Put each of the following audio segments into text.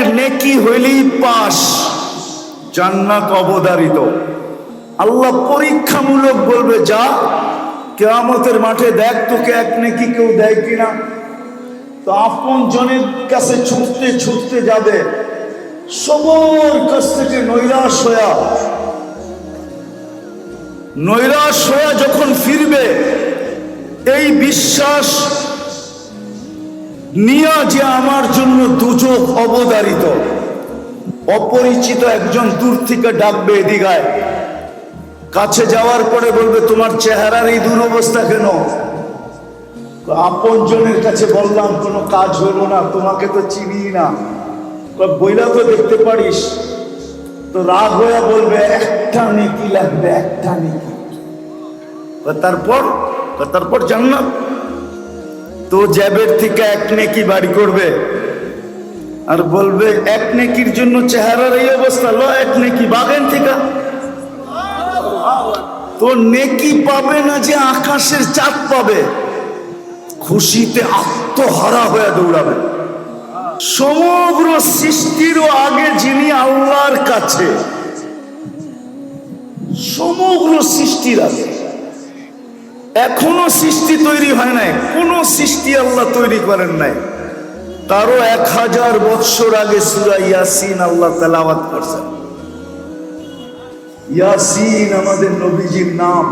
নেকি হইলেই পাস। জান্নাত অবদারিত আল্লাহ পরীক্ষামূলক বলবে, যা, কেয়ামতের মাঠে দেখ, তোকে এক নেকি কেউ দেয় কিনা। তো আপন জনের কাছে ছুটতে ছুটতে যাবে। সবার কাছ থেকে নৈরাশ হয়া নৈরাশ হয়ে যখন ফিরবে, এই বিশ্বাস নিয়া যে আমার জন্য দুযোগ অবদারিত অপরিচিত একজন দূর থেকে ডাকবে এদিকায় কাছে যাওয়ার পরে বলবে, তোমার চেহারার এই দুরবস্থা কেন? আপন জনের কাছে বললাম, কোনো কাজ হলো না, তোমাকে তো চিনি না। বইলা তো দেখতে পারিস। তো রাগ হয়ে বলবে, একটা নেকি লাগবে, একটা নেকি। তারপর? তারপর জান্নাত। তো জ্যাবের থেকে এক নেকি বাড়ি করবে। আর বলবে, এক নেকির জন্য চেহারার এই অবস্থা, ল, এক নেকি বাগেন থেকে। তো নেকি পাবে না যে আকাশের চাঁদ পাবে, খুশিতে আত্মহারা হয়ে দৌড়াবে। সমগ্র সৃষ্টিরও আগে যিনি আল্লাহর কাছে, সমগ্র সৃষ্টির আগে। এখনও সৃষ্টি তৈরি হয় নাই, কোন সৃষ্টি আল্লাহ তৈরি করেন নাই। তারও এক হাজার বৎসর আগে সুরা ইয়াসিন আল্লাহ তেলাওয়াত করছেন। ইয়াসিন আমাদের নবীজির নাম,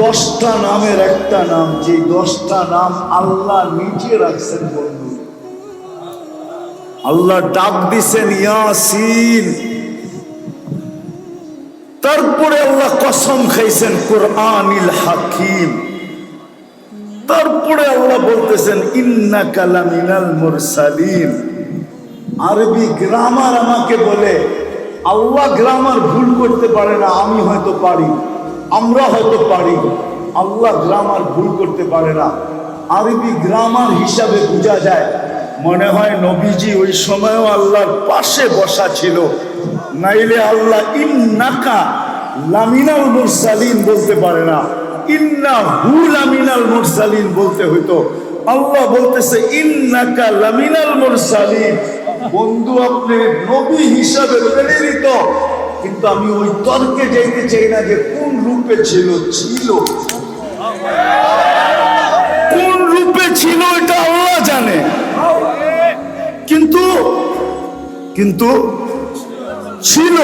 দশটা নামের একটা নাম, যে দশটা নাম আল্লাহ নিজে রাখছেন বন্ধু। আল্লাহ ডাক দিছেন, ইয়াসিন। তারপরে আল্লাহ কসম খাইছেন, কোরআনিল হাকিম। তারপরে আল্লাহ বলতেছেন ইন্না কালামিনাল মুরসালিন। আরবি গ্রামার আমাকে বলে, আল্লাহ গ্রামার ভুল করতে পারে না, আমি হয়তো পারি। আমরা হয়তো পারি। আল্লাহ গ্রামার ভুল করতে পারে না। আরবি গ্রামার হিসাবে বোঝা যায়, মনে হয় নবীজি ওই সময়ও আল্লাহর পাশে বসা ছিল। নাইলে আল্লাহ ইন্নাকা লামিনাল মুরসালিন বলতে পারে না। ইন্না হু লামিনাল মুরসালিন বলতে হইতো। আল্লাহ বলতেছে, ইন্নাকা লামিনাল মুরসালিন। বন্ধু, আপনি নবী হিসাবে প্রেরিত। কিন্তু আমি ওই তর্কে যাইতে চাই না যে কোন রূপে ছিল ছিল। কোন রূপে ছিল এটা আল্লাহ জানে। কিন্তু কিন্তু ছিল।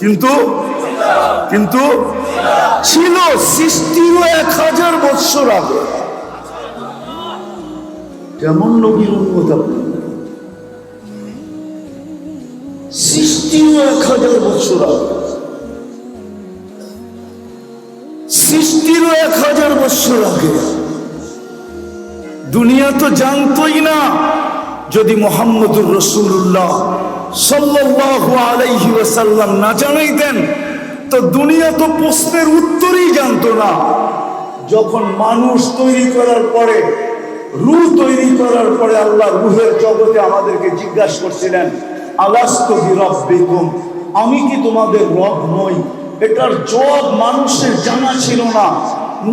কিন্তু? কিন্তু? ছিল সৃষ্টিরও এক হাজার বৎসর আগে। কেমন নবীর উন্মত আপনি সৃষ্টিও এক হাজার বছর আগে। সৃষ্টিরও এক হাজার বছর আগে। দুনিয়া তো জানতই না যদি মোহাম্মদুর রসুল্লাহ সাল্লাহ আলাইহি ওয়াসাল্লাম না জানাইতেন, তো দুনিয়া তো প্রশ্নের উত্তরই জানতো না। যখন মানুষ তৈরি করার পরে রু তৈরি করার পরে আল্লাহ রুহের জগতে আমাদেরকে জিজ্ঞাসা করছিলেন, আলাস্ত বিরব্বিকুম? আমি কি তোমাদের রব নই? এটার জবাব মানুষের জানা ছিল না।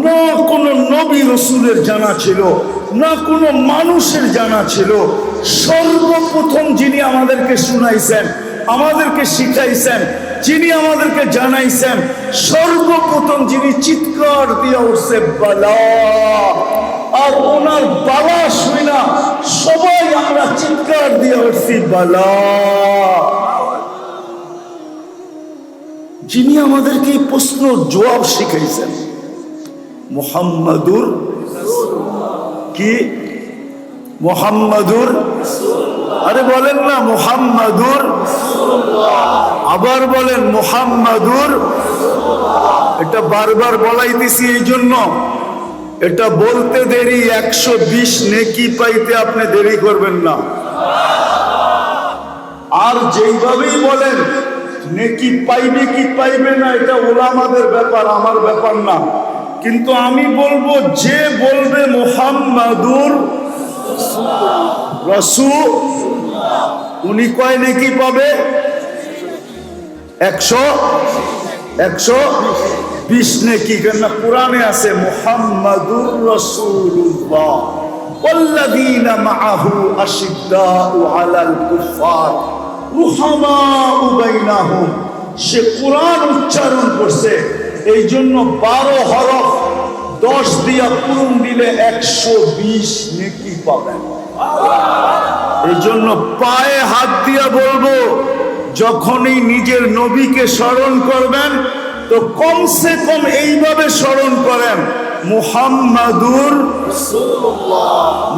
না কোনো নবী রসুলের জানা ছিল, না কোনো মানুষের জানা ছিল। সর্বপ্রথম যিনি আমাদেরকে শুনাইছেন, আমাদেরকে শিখাইছেন, যিনি আমাদেরকে জানাইছেন, সর্বপ্রথম যিনি চিৎকার দিয়ে উঠছে, বালা। আর ওনার বালা শুই না, সবাই আমরা চিৎকার দিয়ে উঠছি, বালা। যিনি আমাদেরকে এই প্রশ্ন জবাব শিখাইছেন, মোহাম্মদুর কি? মোহাম্মদুর আরে বলেন না, মোহাম্মদুর আবার বলেন, মোহাম্মদুর এটা বারবার বলাইতেছি এই জন্য এটা বলতে দেরি, একশো বিশ নেকি পাইতে আপনি দেরি করবেন না। আর যেইভাবেই বলেন, নেকি পাইবে কি পাইবে না, এটা ওলামাদের ব্যাপার, আমার ব্যাপার না। কিন্তু আমি বলব, যে বলবে মোহাম্মদুর রসু উনি কয় নেকি পাবে একশো একশো বিশ নেকি কেন কোরআনে আছে মোহাম্মদুর রসুল্লাহ والذين معه أشداء على الكفار رحماء بينهم সে কোরআন উচ্চারণ করছে এই জন্য বারো হরফ দশ দিয়া পূরণ দিলে একশো বিশ নেকি পাবেন এই জন্য পায়ে হাত দিয়া বলব, যখনই নিজের নবীকে স্মরণ করবেন, তো কমসে কম এইভাবে স্মরণ করেন, মুহাম্মাদুর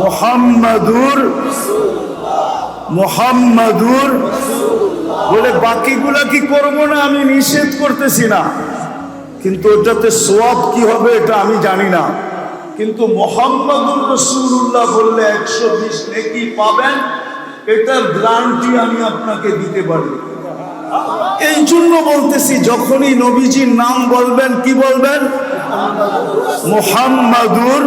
মুহাম্মাদুর মুহাম্মাদুর বলে, বাকিগুলা কি করব না? আমি নিষেধ করতেছি না। কিন্তু ওটাতে সোয়াব কি হবে এটা আমি জানি না। কিন্তু মোহাম্মদুর রসুল্লাহ বললে একশো বিশ নেকি পাবেন, এটার গ্রান্টি আমি আপনাকে দিতে পারি। এই জন্য বলতেছি, যখনই নবীজির নাম বলবেন, কি বলবেন? মোহাম্মদুর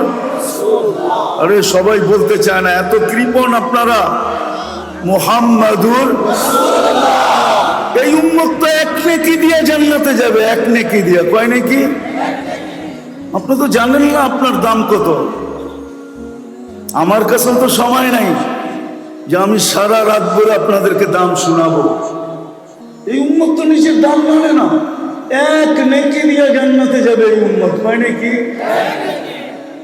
আরে, সবাই বলতে চায় না, এত কৃপণ আপনারা। মোহাম্মদুর এই উন্মত তো এক নেকি দিয়ে জান্নাতে যাবে, এক নেকি দিয়ে। কয় নাকি? আপনি তো জানেন না আপনার দাম কত। আমার কাছে তো সময় নাই যে আমি সারা রাত ধরে আপনাদেরকে দাম শোনাবো। এই উন্মত তো নিজের দাম জানে না। এক নেকি দিয়ে জান্নাতে যাবে এই উন্মত কয় নাকি?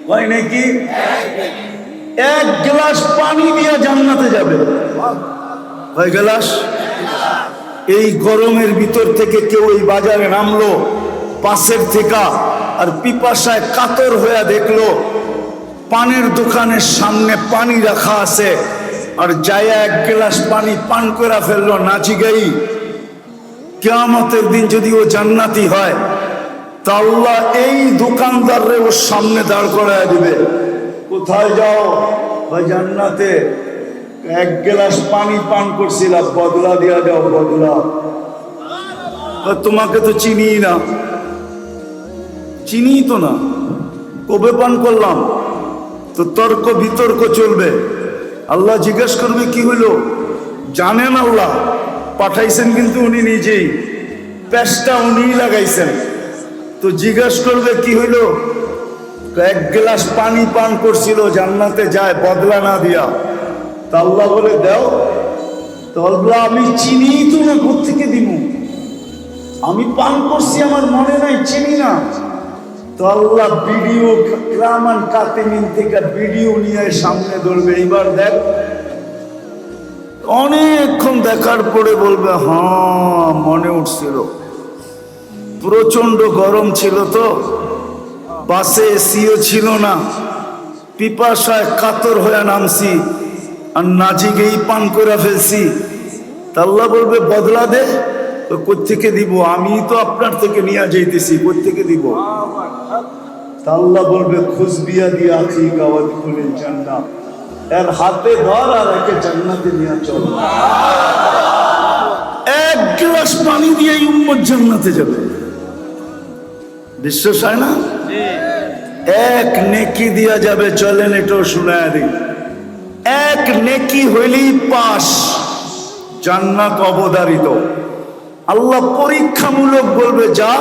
কয় নাকি? এক গ্লাস পানি দিয়ে জান্নাতে যাবে। কয় গ্লাস? এই গরমের ভিতর থেকে কেউ এই বাজারে নামলো, পাশের থেকে আর পিপাসায় কাতর হয়ে দেখল, পানের দোকানের সামনে পানি রাখা আছে আর যায়া এক গ্লাস পানি পান করে ফেলল, নাচি গাই, কেয়ামতের দিন যদি ও জান্নাতি হয়, তা এই দোকানদাররে ওর সামনে দাঁড় করায় দিবে। কোথায় যাও ভাই জান্নাতে? এক গ্লাস পানি পান করছিলাম বদলা দিয়া যাও বদলা। তোমাকে তো চিনি না। চিনি তো না। কবে পান করলাম? তো তর্ক বিতর্ক চলবে। আল্লাহ জিজ্ঞেস করবে, কি হইল? জানেন আল্লাহ, পাঠাইছেন কিন্তু উনি নিজেই। প্যাসটা উনিই লাগাইছেন। তো জিজ্ঞেস করবে, কি হইল? এক গ্লাস পানি পান করছিল, জান্নাতে যায়, বদলা না দিয়া। তা আল্লাহ বলে, দাও, তো আমি চিনি তো না থেকে দিব আমি পান করছি, আমার মনে নাই, চিনি না। তো আল্লাহ ভিডিও ক্রামান কাতিমিন থেকে ভিডিও নিয়ে সামনে ধরবে। এইবার দেখ, অনেকক্ষণ দেখার পরে বলবে হ্যাঁ মনে উঠছিল। প্রচণ্ড গরম ছিল তো। বাসে এসিও ছিল না। পিপাসায় কাতর হয়ে নামছি। আর নাজিগেই পান করে ফেলছি। তাল্লা বলবে বদলা দে তো কোথেকে দিব? আমি তো আপনার থেকে নিয়ে যাইতেছি কোথেকে দিব? তা আল্লাহ বলবে খুশবিয়া দিয়ে আছি গাওয়াত খুলে জান্নাত। এর হাতে ধর আর একে জান্নাতে নিয়ে চল। এক গ্লাস পানি দিয়ে উম্মত জান্নাতে যাবে। বিশ্বাস হয় না? এক নেকি দিয়া যাবে চলেন এটাও শুনায় দিই। এক নেকি হইলেই পাস, জান্নাত অবদারিত আল্লাহ পরীক্ষামূলক বলবে, যা,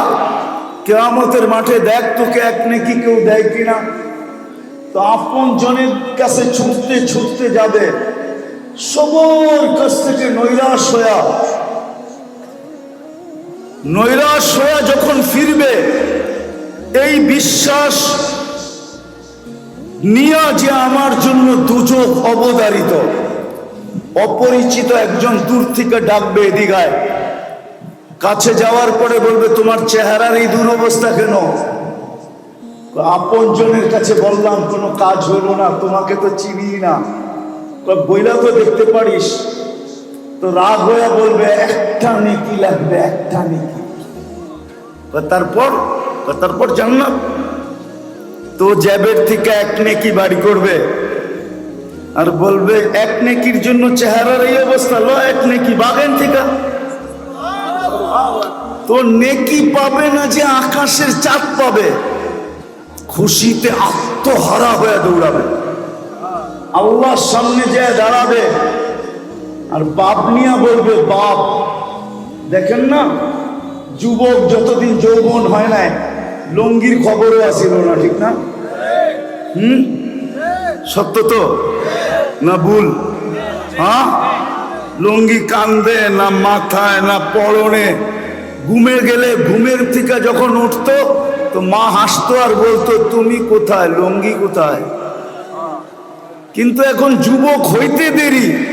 কেয়ামতের মাঠে দেখ তোকে এক নেকি কেউ দেয় কিনা। তো আপন জনের কাছে ছুটতে ছুটতে যাবে, সবর কাছ থেকে নৈরাশ হয়া নৈরাশ হয়া যখন ফিরবে, এই বিশ্বাস নিয়া যে আমার জন্য দুযোগ অবদারিত অপরিচিত একজন দূর থেকে ডাকবে এদিকায় কাছে যাওয়ার পরে বলবে, তোমার চেহারার এই দুরবস্থা কেন? আপন জনের কাছে বললাম, কোনো কাজ হলো না, তোমাকে তো চিনি না। বইলা তো দেখতে পারিস। তো রাগ হয়ে বলবে, একটা নেকি লাগবে, একটা নেকি। তারপর? তারপর জান্নাত। তো জ্যাবের থেকে এক নেকি বাড়ি করবে। আর বলবে, এক নেকির জন্য চেহারার এই অবস্থা, লো এক নেকি বাগেন থেকে। তো নেকি পাবে না যে আকাশের চাঁদ পাবে। খুশিতে আত্মহারা হয়ে দৌড়াবে। আল্লাহর সামনে যে দাঁড়াবে। আর বাপ নিয়া বলবে, বাপ, দেখেন না, যুবক যতদিন যৌবন হয় নাই লঙ্গির খবরও আসিল না, ঠিক না? হুম? সত্য তো? না ভুল? হ্যাঁ? লুঙ্গি কান্দে, না মাথায়, না পরনে। ঘুমে গেলে ঘুমের থেকে যখন উঠতো, তো মা হাসতো আর বলতো, তুমি কোথায়? লুঙ্গি কোথায়? কিন্তু এখন যুবক হইতে দেরি।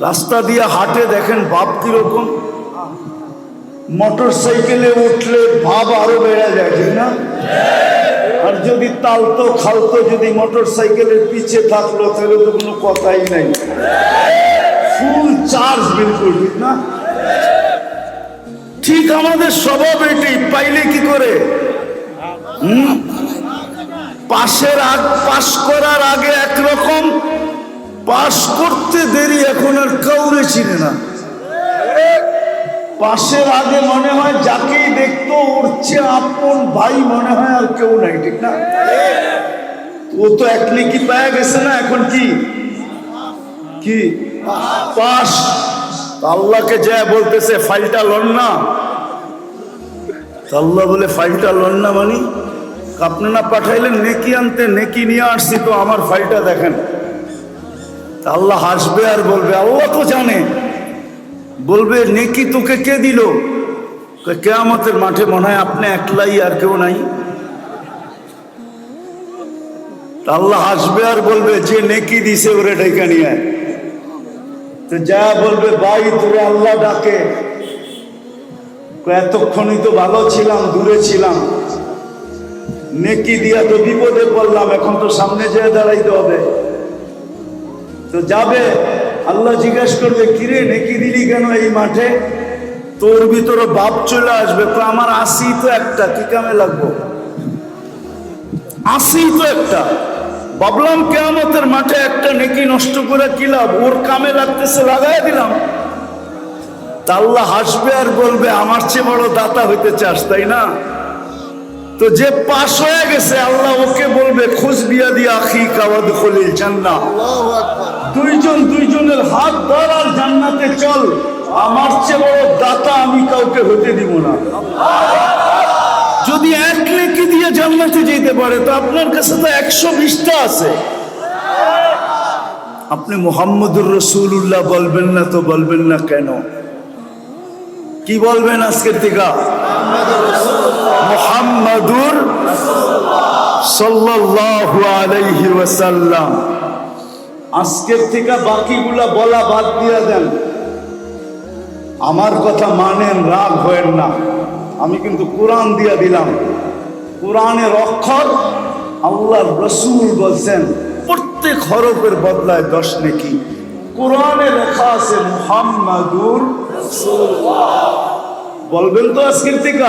রাস্তা দিয়ে হাটে দেখেন বাপ কীরকম। মোটর সাইকেলে উঠলে ভাব আরও বেড়ে যায়, ঠিক না? আর যদি তালতো খালতো যদি মোটর সাইকেলের পিছে থাকল, তাহলে তো কোনো কথাই নাই। ফুল চার্জ বিলকুল, ঠিক না? ঠিক আমাদের স্বভাব এটি, পাইলে কি করে? পাশের আগ, পাশ করার আগে একরকম, পাশ করতে দেরি এখন আর কাউরে চিনে না। পাশের আগে মনে হয় যাকেই দেখতো চেয়ে আপন ভাই মনে হয় আর কেউ নাই, ঠিক না? ও তো এক কি পায়ে গেছে না, এখন কি? কি? পাশ আল্লাহকে যা বলতেছে, ফাইলটা লন না। আল্লাহ বলে, ফাইলটা লন না মানি? আপনারা পাঠাইলেন, নেকি আনতে, নেকি নিয়ে আসছি, তো আমার ফাইলটা দেখেন। আল্লাহ হাসবে আর বলবে, আল্লাহ তো জানে। বলবে নেকি তোকে কে দিল? কয়, কেয়ামতের মাঠে মনে হয় আপনি একলাই আর কেউ নাই। আল্লাহ হাসবে আর বলবে যে নেকি দিছে ওরে ডেকে নিয়ে তো যা বলবে ভাই তোরে আল্লাহ ডাকে। এতক্ষণই তো ভালো ছিলাম দূরে ছিলাম। নেকি দিয়া তো বিপদে পড়লাম এখন তো সামনে যেয়ে দাঁড়াইতে হবে। তো যাবে। আল্লাহ জিজ্ঞেস করবে, কিরে, নেকি দিলি কেন এই মাঠে? তোর ভিতরে বাপ চলে আসবে। আমার আসি তো একটা, কি কামে লাগবো? আসি তো একটা। ভাবলাম, কেয়ামতের মাঠে একটা নেকি নষ্ট করে কি লাভ? ওর কামে লাগতেছে, লাগাই দিলাম। তা আল্লাহ হাসবে আর বলবে, আমার চেয়ে বড় দাতা হইতে চাস, তাই না? তো যে পাশ হয়ে গেছে, আল্লাহ ওকে বলবে খুশ বিয়া দিয়া আখি কাওয়াদ খলিল জান্না দুইজন দুইজনের হাত ধর আর জান্নাতে চল। আমার চেয়ে বড় দাতা আমি কাউকে হতে দিব না। যদি এক নেকি দিয়ে জান্নাতে যেতে পারে, তো আপনার কাছে তো একশো বিশটা আছে। আপনি মোহাম্মদুর রসুল্লাহ বলবেন না তো বলবেন না কেন? কি বলবেন আজকের থেকে? মোহাম্মদুর সাল্লাল্লাহু আলাইহি ওয়াসাল্লাম। আজকের থেকে বাকিগুলা বলা বাদ দিয়ে দেন। আমার কথা মানেন, রাগ হয়েন না। আমি কিন্তু কোরআন দিয়ে দিলাম। কোরআনের অক্ষর আল্লাহর রসুল বলছেন, প্রত্যেক হরফের বদলায় দশ নেকি। কোরআনে লেখা আছে মুহাম্মাদুর বলবেন তো আজকের থেকে?